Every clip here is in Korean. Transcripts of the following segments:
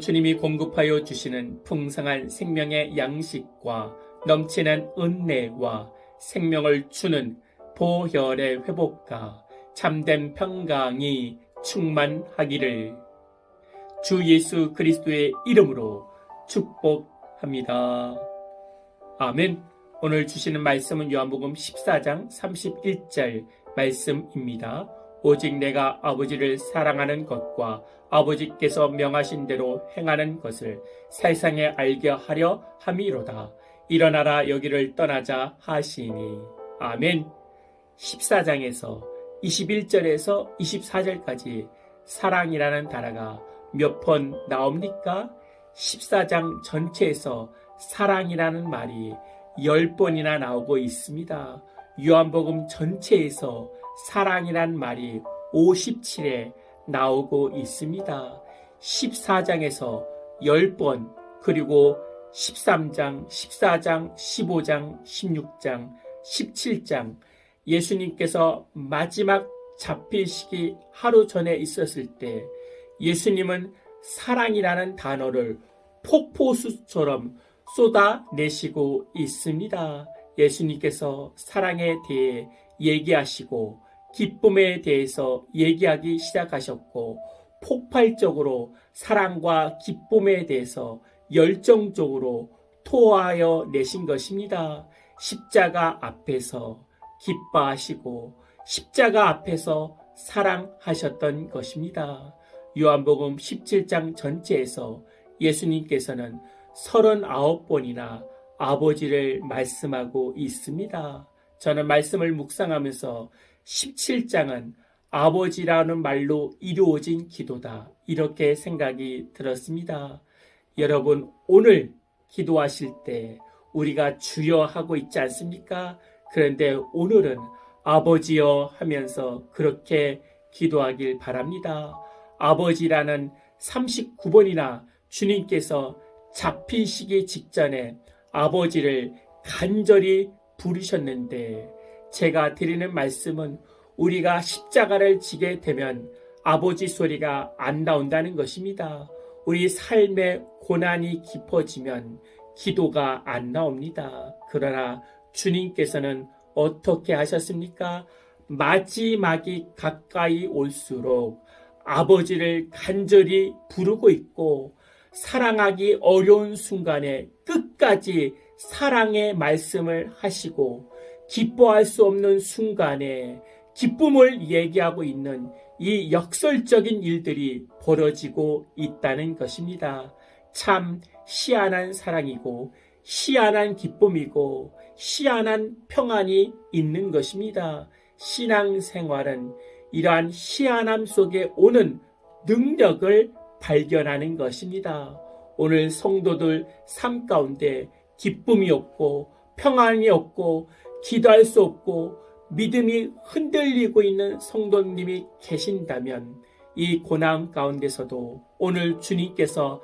주님이 공급하여 주시는 풍성한 생명의 양식과 넘치는 은혜와 생명을 주는 보혈의 회복과 참된 평강이 충만하기를 주 예수 그리스도의 이름으로 축복합니다. 아멘. 오늘 주시는 말씀은 요한복음 14장 31절 말씀입니다. 오직 내가 아버지를 사랑하는 것과 아버지께서 명하신 대로 행하는 것을 세상에 알게 하려 함이로다. 일어나라 여기를 떠나자 하시니. 아멘. 14장에서 21절에서 24절까지 사랑이라는 단어가 몇 번 나옵니까? 14장 전체에서 사랑이라는 말이 10번이나 나오고 있습니다. 요한복음 전체에서 사랑이란 말이 57에 나오고 있습니다. 14장에서 10번, 그리고 13장, 14장, 15장, 16장, 17장, 예수님께서 마지막 잡히시기 하루 전에 있었을 때 예수님은 사랑이라는 단어를 폭포수처럼 쏟아내시고 있습니다. 예수님께서 사랑에 대해 얘기하시고 기쁨에 대해서 얘기하기 시작하셨고 폭발적으로 사랑과 기쁨에 대해서 열정적으로 토하여 내신 것입니다. 십자가 앞에서 기뻐하시고 십자가 앞에서 사랑하셨던 것입니다. 요한복음 17장 전체에서 예수님께서는 39번이나 아버지를 말씀하고 있습니다. 저는 말씀을 묵상하면서 17장은 아버지라는 말로 이루어진 기도다. 이렇게 생각이 들었습니다. 여러분, 오늘 기도하실 때 우리가 주여 하고 있지 않습니까? 그런데 오늘은 아버지여 하면서 그렇게 기도하길 바랍니다. 아버지라는 39번이나 주님께서 잡히시기 직전에 아버지를 간절히 부르셨는데 제가 드리는 말씀은 우리가 십자가를 지게 되면 아버지 소리가 안 나온다는 것입니다. 우리 삶의 고난이 깊어지면 기도가 안 나옵니다. 그러나 주님께서는 어떻게 하셨습니까? 마지막이 가까이 올수록 아버지를 간절히 부르고 있고 사랑하기 어려운 순간에 끝까지 사랑의 말씀을 하시고 기뻐할 수 없는 순간에 기쁨을 얘기하고 있는 이 역설적인 일들이 벌어지고 있다는 것입니다. 참 희한한 사랑이고 희한한 기쁨이고 희한한 평안이 있는 것입니다. 신앙 생활은 이러한 희한함 속에 오는 능력을 발견하는 것입니다. 오늘 성도들 삶 가운데 기쁨이 없고 평안이 없고 기도할 수 없고 믿음이 흔들리고 있는 성도님이 계신다면 이 고난 가운데서도 오늘 주님께서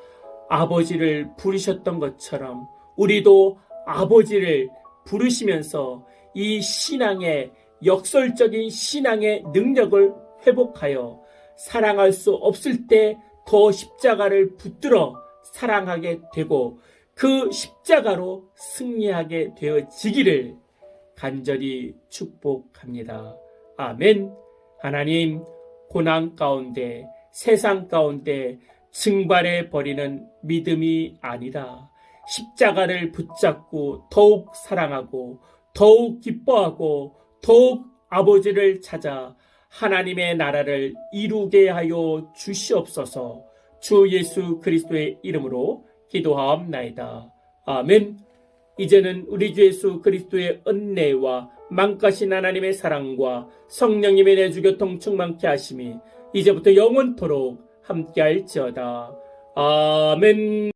아버지를 부르셨던 것처럼 우리도 아버지를 부르시면서 이 신앙의 역설적인 신앙의 능력을 회복하여 사랑할 수 없을 때 더 십자가를 붙들어 사랑하게 되고 그 십자가로 승리하게 되어지기를 간절히 축복합니다. 아멘. 하나님, 고난 가운데, 세상 가운데 증발해 버리는 믿음이 아니라 십자가를 붙잡고 더욱 사랑하고 더욱 기뻐하고 더욱 아버지를 찾아 하나님의 나라를 이루게 하여 주시옵소서 주 예수 그리스도의 이름으로 기도하옵나이다. 아멘. 이제는 우리 주 예수 그리스도의 은혜와 망가신 하나님의 사랑과 성령님의 내주 교통 충만케 하심이 이제부터 영원토록 함께할지어다. 아멘.